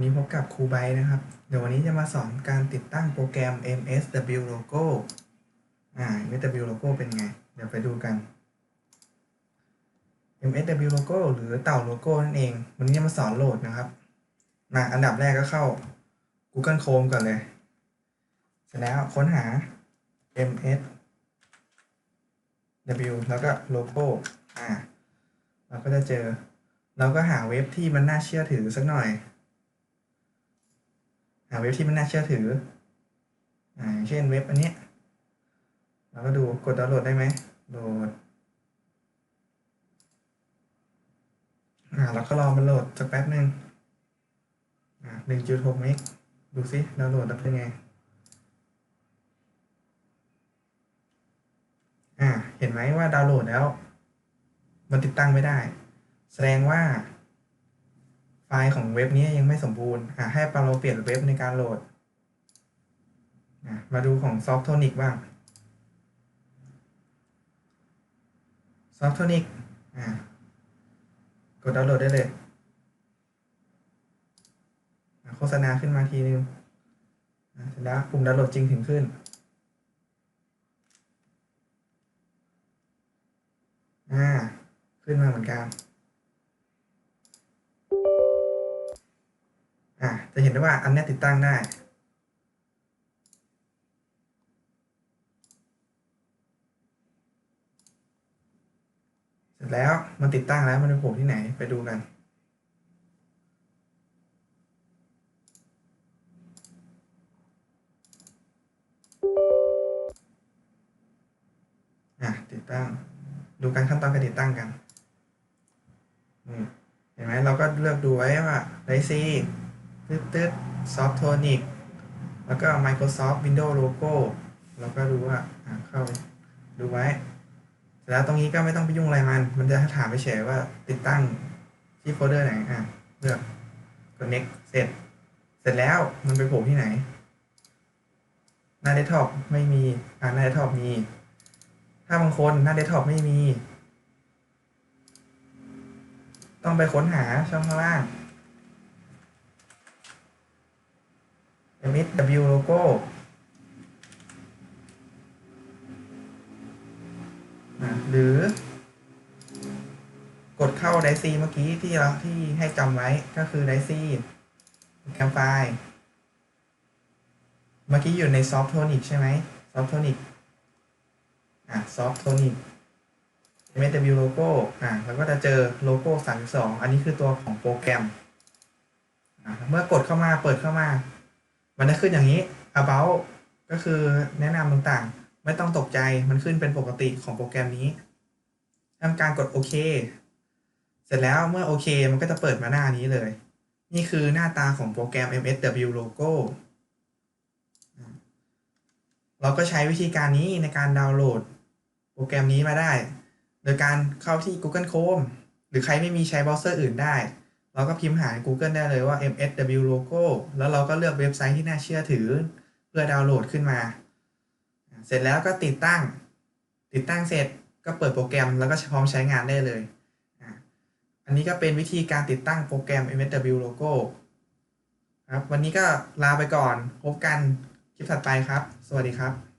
นี้พบกับครูไบนะครับ เดี๋ยววันนี้จะมาสอนการติดตั้งโปรแกรม MSW Logo อ่า MSW Logo เป็นไง เดี๋ยวไปดูกัน MSW Logo หรือเต่าโลโก้นั่นเอง วันนี้จะมาสอนโหลดนะครับมาอันดับแรกก็เข้า Google Chrome ก่อนเลย เสร็จแล้วค้นหา MSW แล้วก็โลโก้อ่า เราก็จะเจอ เราก็หาเว็บที่มันน่าเชื่อถือสักหน่อย เว็บที่มันน่าเชื่อถืออ่าเช่นเว็บอันนี้เราก็ดูกดดาวน์โหลดได้ไหมโหลดอ่าเราก็รอมันโหลดสักแป๊บหนึ่งอ่าหนึ่งจุดหกเมกดูซิดาวน์โหลดแล้วเป็นไงอ่าเห็นไหมว่าดาวน์โหลดแล้ว มันติดตั้งไม่ได้ แสดงว่า ไฟล์ของเว็บนี้ยังไม่สมบูรณ์อ่าให้เราเปลี่ยนเว็บในการโหลด มาดูของ Softonic บ้าง Softonic อ่ากดดาวน์โหลดได้เลยอ่าโฆษณาขึ้นมาทีนึงอ่าเสร็จแล้วปุ่มดาวน์โหลดจริงถึงขึ้นอ่าขึ้นมาเหมือนกัน จะเห็นได้ว่าอันนี้ติดตั้งได้ เสร็จแล้วมันติดตั้งแล้วมันเป็นโผล่ที่ไหนไปดูกันอะติดตั้ง ดูการขั้นตอนการติดตั้งกันเห็นไหมเราก็เลือกดูไว้ว่าไดซี ตึ๊ดตึ๊ดซอฟโทนิกแล้วก็ Microsoft Windows Logo เราก็ดูว่าอะเข้าไปดูไว้เสร็จแล้วตรงนี้ก็ไม่ต้องไปยุ่งอะไรมัน มันจะถามไปเฉยว่าติดตั้งที่โฟลเดอร์ไหนอะเลือก connect เสร็จ เสร็จแล้วมันไปโผล่ที่ไหน หน้าเดสก์ท็อปไม่มี อ่าหน้าเดสก์ท็อปมี ถ้าบางคนหน้าเดสก์ท็อปไม่มี ต้องไปค้นหาช่องข้างล่าง MSW logo อะหรือกดเข้าไดซีเมื่อกี้ที่เราที่ให้จำไว้ก็คือไดซีโปรแกรมไฟล์เมื่อกี้อยู่ใน Softonic ใช่ไหม Softonic อะ Softonic M W logo อะแล้วก็จะเจอโลโก้ 32 อันนี้คือตัวของโปรแกรมอะเมื่อกดเข้ามาเปิดเข้ามา มันจะขึ้นอย่างนี้ about ก็คือแนะนำต่างๆ ไม่ต้องตกใจมันขึ้นเป็นปกติของโปรแกรมนี้ทำการกดโอเคเสร็จแล้วเมื่อโอเคมันก็จะเปิดมาหน้านี้เลย นี่คือหน้าตาของโปรแกรม MSW logo เราก็ใช้วิธีการนี้ในการดาวน์โหลด โปรแกรมนี้มาได้ โดยการเข้าที่ Google Chrome หรือใครไม่มีใช้เบราว์เซอร์อื่นได้ เราก็พิมพ์หาใน Google ได้เลยว่า MSW logo แล้วเราก็เลือกเว็บไซต์ที่น่าเชื่อถือ เพื่อดาวน์โหลดขึ้นมา เสร็จแล้วก็ติดตั้ง ติดตั้งเสร็จก็เปิดโปรแกรมแล้วก็พร้อมใช้งานได้เลย อันนี้ก็เป็นวิธีการติดตั้งโปรแกรม MSW logo ครับ วันนี้ก็ลาไปก่อน พบกันคลิปถัดไปครับ สวัสดีครับ